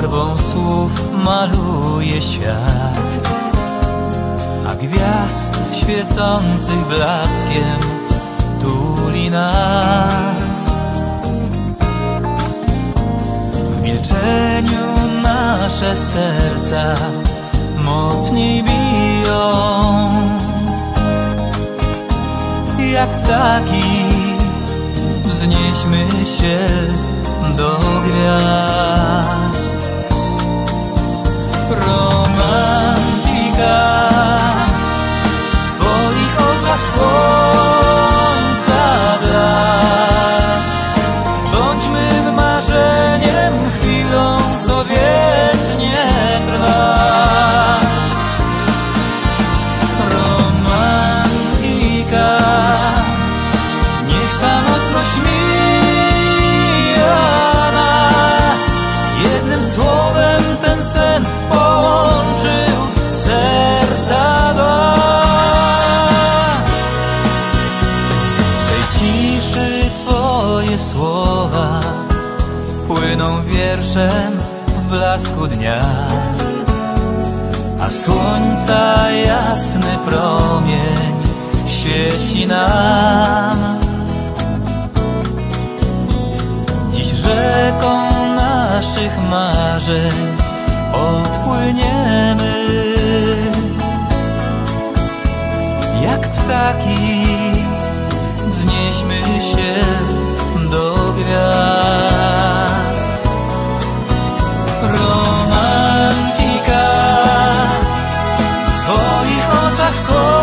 Farbą słów maluje świat. A gwiazd świecących blaskiem tuli nas. W milczeniu nasze serca mocniej biją. Jak ptaki wznieśmy się do gwiazd słowa Płyną wierszem w blasku dnia. A słońca jasny promień świeci nam. Dziś rzeką naszych marzeń odpłyniemy. Jak ptaki wznieśmy 없어.